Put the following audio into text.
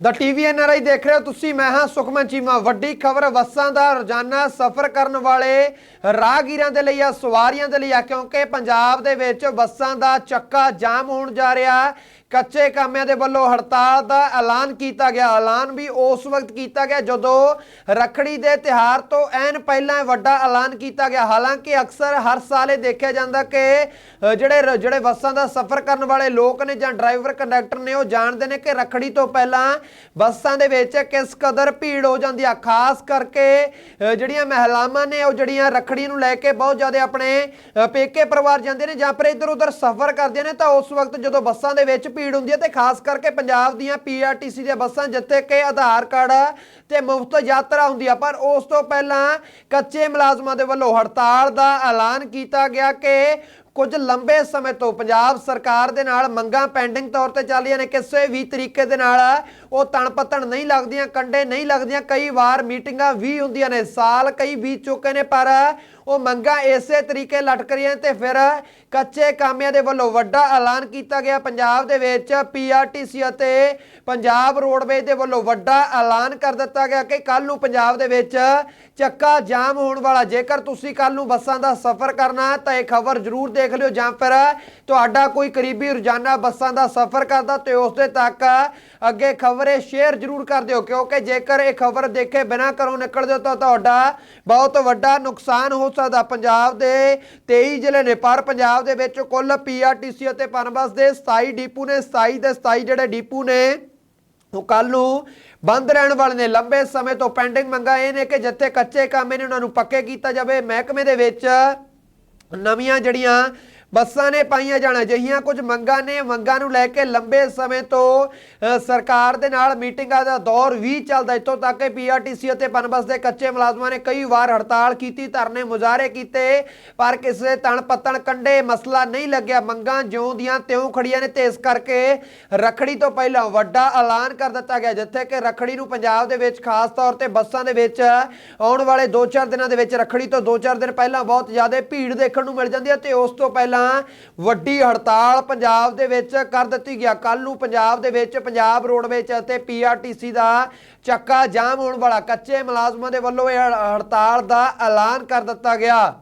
ਦਾ TV NRI ਦੇਖ ਰਹੇ ਹੋ ਤੁਸੀਂ, ਮੈਂ ਹਾਂ ਸੁਖਮਨ ਚੀਮਾ। ਵੱਡੀ ਖਬਰ, ਬੱਸਾਂ ਦਾ ਰੋਜ਼ਾਨਾ ਸਫ਼ਰ ਕਰਨ ਵਾਲੇ ਰਾਹਗੀਰਾਂ ਦੇ ਲਈ ਆ, ਸਵਾਰੀਆਂ ਦੇ ਲਈ ਆ, ਕਿਉਂਕਿ ਪੰਜਾਬ ਦੇ ਵਿੱਚ ਬੱਸਾਂ ਦਾ ਚੱਕਾ ਜਾਮ ਹੋਣ ਜਾ ਰਿਹਾ। ਕੱਚੇ ਕਾਮਿਆਂ ਦੇ ਵੱਲੋਂ ਹੜਤਾਲ ਦਾ ਐਲਾਨ ਕੀਤਾ ਗਿਆ। ਐਲਾਨ ਵੀ ਉਸ ਵਕਤ ਕੀਤਾ ਗਿਆ ਜਦੋਂ ਰੱਖੜੀ ਦੇ ਤਿਹਾਰ ਤੋਂ ਐਨ ਪਹਿਲਾਂ ਵੱਡਾ ਐਲਾਨ ਕੀਤਾ ਗਿਆ। ਹਾਲਾਂਕਿ ਅਕਸਰ ਹਰ ਸਾਲ ਇਹ ਦੇਖਿਆ ਜਾਂਦਾ ਕਿ ਜਿਹੜੇ ਰ- ਜਿਹੜੇ ਬੱਸਾਂ ਦਾ ਸਫ਼ਰ ਕਰਨ ਵਾਲੇ ਲੋਕ ਨੇ ਜਾਂ ਡਰਾਈਵਰ, ਕੰਡਕਟਰ ਨੇ, ਉਹ ਜਾਣਦੇ ਨੇ ਕਿ ਰੱਖੜੀ ਤੋਂ ਪਹਿਲਾਂ ਬੱਸਾਂ ਦੇ ਵਿੱਚ ਕਿਸ ਕਦਰ ਭੀੜ ਹੋ ਜਾਂਦੀ ਆ। ਖਾਸ ਕਰਕੇ ਜਿਹੜੀਆਂ ਮਹਿਲਾਵਾਂ ਨੇ, ਉਹ ਜਿਹੜੀਆਂ ਰੱਖੜੀ ਨੂੰ ਲੈ ਕੇ ਬਹੁਤ ਜ਼ਿਆਦਾ ਆਪਣੇ ਪੇਕੇ ਪਰਿਵਾਰ ਜਾਂਦੇ ਨੇ ਜਾਂ ਫਿਰ ਇੱਧਰ ਉੱਧਰ ਸਫ਼ਰ ਕਰਦੇ ਨੇ, ਤਾਂ ਉਸ ਵਕਤ ਜਦੋਂ ਬੱਸਾਂ ਦੇ ਵਿੱਚ ਭੀੜ ਹੁੰਦੀ ਹੈ ਤੇ ਖਾਸ ਕਰਕੇ ਪੰਜਾਬ ਦੀਆਂ ਪੀਆਰਟੀਸੀ ਦੀਆਂ ਬੱਸਾਂ ਜਿੱਥੇ ਕਿ ਆਧਾਰ ਕਾਰਡ ਤੇ ਮੁਫਤ ਯਾਤਰਾ ਹੁੰਦੀ ਆ। ਪਰ ਉਸ ਤੋਂ ਪਹਿਲਾਂ ਕੱਚੇ ਮੁਲਾਜ਼ਮਾਂ ਦੇ ਵੱਲੋਂ ਹੜਤਾਲ ਦਾ ਐਲਾਨ ਕੀਤਾ ਗਿਆ ਕਿ ਕੁਝ ਲੰਬੇ ਸਮੇਂ ਤੋਂ ਪੰਜਾਬ ਸਰਕਾਰ ਦੇ ਨਾਲ ਮੰਗਾਂ ਪੈਂਡਿੰਗ ਤੌਰ ਤੇ ਚੱਲ ਰਹੀਆਂ ਨੇ, ਕਿਸੇ ਵੀ ਤਰੀਕੇ ਦੇ ਨਾਲ ਉਹ ਤਣਪਤਣ ਨਹੀਂ ਲੱਗਦੀਆਂ, ਕੰਡੇ ਨਹੀਂ ਲੱਗਦੀਆਂ, ਕਈ ਵਾਰ ਮੀਟਿੰਗਾਂ ਵੀ ਹੁੰਦੀਆਂ ਨੇ, ਸਾਲ ਕਈ ਬੀਤ ਚੁੱਕੇ ਨੇ, ਪਰ ਉਹ ਮੰਗਾਂ ਇਸੇ ਤਰੀਕੇ ਲਟਕ ਰਹੀਆਂ ਤੇ ਫਿਰ ਕੱਚੇ ਕਾਮਿਆਂ ਦੇ ਵੱਲੋਂ ਵੱਡਾ ਐਲਾਨ ਕੀਤਾ ਗਿਆ। ਪੰਜਾਬ ਦੇ ਵਿੱਚ ਪੀਆਰਟੀਸੀ ਅਤੇ ਪੰਜਾਬ ਰੋਡਵੇਜ਼ ਦੇ ਵੱਲੋਂ ਵੱਡਾ ਐਲਾਨ ਕਰ ਦਿੱਤਾ ਗਿਆ ਕਿ ਕੱਲ ਨੂੰ ਪੰਜਾਬ ਦੇ ਵਿੱਚ ਚੱਕਾ ਜਾਮ ਹੋਣ ਵਾਲਾ, ਜੇਕਰ ਤੁਸੀਂ ਕੱਲ ਨੂੰ ਬੱਸਾਂ ਦਾ ਸਫ਼ਰ ਕਰਨਾ ਤਾਂ ਇਹ ਖਬਰ ਜ਼ਰੂਰ ਦੇ ਦੇਖ ਲਿਓ ਜਾਂ ਤੁਹਾਡਾ ਕੋਈ ਕਰੀਬੀ ਰੋਜ਼ਾਨਾ ਬੱਸਾਂ ਦਾ ਸਫ਼ਰ ਕਰਦਾ ਤੇ ਉਸ ਦੇ ਤੱਕ ਅੱਗੇ ਖਬਰੇ ਸ਼ੇਅਰ ਜ਼ਰੂਰ ਕਰ ਦਿਓ, ਕਿਉਂਕਿ ਜੇਕਰ ਇਹ ਖਬਰ ਦੇਖੇ ਬਿਨਾਂ ਘਰੋਂ ਨਿਕਲਦੇ ਹੋ ਤਾਂ ਤੁਹਾਡਾ ਬਹੁਤ ਵੱਡਾ ਨੁਕਸਾਨ ਹੋ ਸਕਦਾ। ਪੰਜਾਬ ਦੇ 23 ਜ਼ਿਲ੍ਹੇ ਨੇ, ਪਰ ਪੰਜਾਬ ਦੇ ਵਿੱਚ ਕੁੱਲ ਪੀਆਰਟੀਸੀ ਅਤੇ ਪਨਬਸ ਦੇ 27 ਡੀਪੂ ਨੇ 27 ਦੇ 27 ਜਿਹੜੇ ਡੀਪੂ ਨੇ, ਉਹ ਕੱਲ ਨੂੰ ਬੰਦ ਰਹਿਣ ਵਾਲੇ ਨੇ। ਲੰਬੇ ਸਮੇਂ ਤੋਂ ਪੈਂਡਿੰਗ ਮੰਗਾ ਇਹ ਨੇ ਕਿ ਜਿੱਥੇ ਕੱਚੇ ਕੰਮ ਨੇ ਉਹਨਾਂ ਨੂੰ ਪੱਕੇ ਕੀਤਾ ਜਾਵੇ। ਮਹਿਕਮੇ ਦੇ ਵਿੱਚ ਨਵੀਆਂ ਜਿਹੜੀਆਂ ਬੱਸਾਂ ਨੇ ਪਾਈਆਂ ਜਾਣਾ, ਅਜਿਹੀਆਂ ਕੁਝ ਮੰਗਾਂ ਨੇ, ਮੰਗਾਂ ਨੂੰ ਲੈ ਕੇ ਲੰਬੇ ਸਮੇਂ ਤੋਂ ਸਰਕਾਰ ਦੇ ਨਾਲ ਮੀਟਿੰਗਾਂ ਦਾ ਦੌਰ ਵੀ ਚੱਲਦਾ ਇੱਥੋਂ ਤੱਕ ਕਿ ਪੀਆਰਟੀਸੀ ਅਤੇ ਪਨਬਸ ਦੇ ਕੱਚੇ ਮੁਲਾਜ਼ਮਾਂ ਨੇ ਕਈ ਵਾਰ ਹੜਤਾਲ ਕੀਤੀ, ਧਰਨੇ ਮੁਜ਼ਾਹਰੇ ਕੀਤੇ, ਪਰ ਕਿਸੇ ਤਣ ਪੱਤਣ ਕੰਡੇ ਮਸਲਾ ਨਹੀਂ ਲੱਗਿਆ। ਮੰਗਾਂ ਜਿਉਂ ਦੀਆਂ ਤਿਉਂ ਖੜੀਆਂ ਨੇ ਤੇ ਇਸ ਕਰਕੇ ਰਖੜੀ ਤੋਂ ਪਹਿਲਾਂ ਵੱਡਾ ਐਲਾਨ ਕਰ ਦਿੱਤਾ ਗਿਆ, ਜਿੱਥੇ ਕਿ ਰਖੜੀ ਨੂੰ ਪੰਜਾਬ ਦੇ ਵਿੱਚ ਖਾਸ ਤੌਰ ਤੇ ਬੱਸਾਂ ਦੇ ਵਿੱਚ ਆਉਣ ਵਾਲੇ 2-4 ਦਿਨਾਂ ਦੇ ਵਿੱਚ ਰਖੜੀ ਤੋਂ 2-4 ਦਿਨ ਪਹਿਲਾਂ ਬਹੁਤ ਜ਼ਿਆਦਾ ਭੀੜ ਦੇਖਣ ਨੂੰ ਮਿਲ ਜਾਂਦੀ ਹੈ ਤੇ ਉਸ ਤੋਂ ਪਹਿਲਾਂ ਵੱਡੀ ਹੜਤਾਲ ਪੰਜਾਬ ਦੇ ਵਿੱਚ ਕਰ ਦਿੱਤੀ ਗਿਆ। ਕੱਲ ਨੂੰ ਪੰਜਾਬ ਦੇ ਵਿੱਚ ਪੰਜਾਬ ਰੋਡਵੇਜ਼ ਅਤੇ ਪੀਆਰਟੀਸੀ ਦਾ ਚੱਕਾ ਜਾਮ ਹੋਣ ਵਾਲਾ। ਕੱਚੇ ਮੁਲਾਜ਼ਮਾਂ ਦੇ ਵੱਲੋਂ ਇਹ ਹੜਤਾਲ ਦਾ ਐਲਾਨ ਕਰ ਦਿੱਤਾ ਗਿਆ।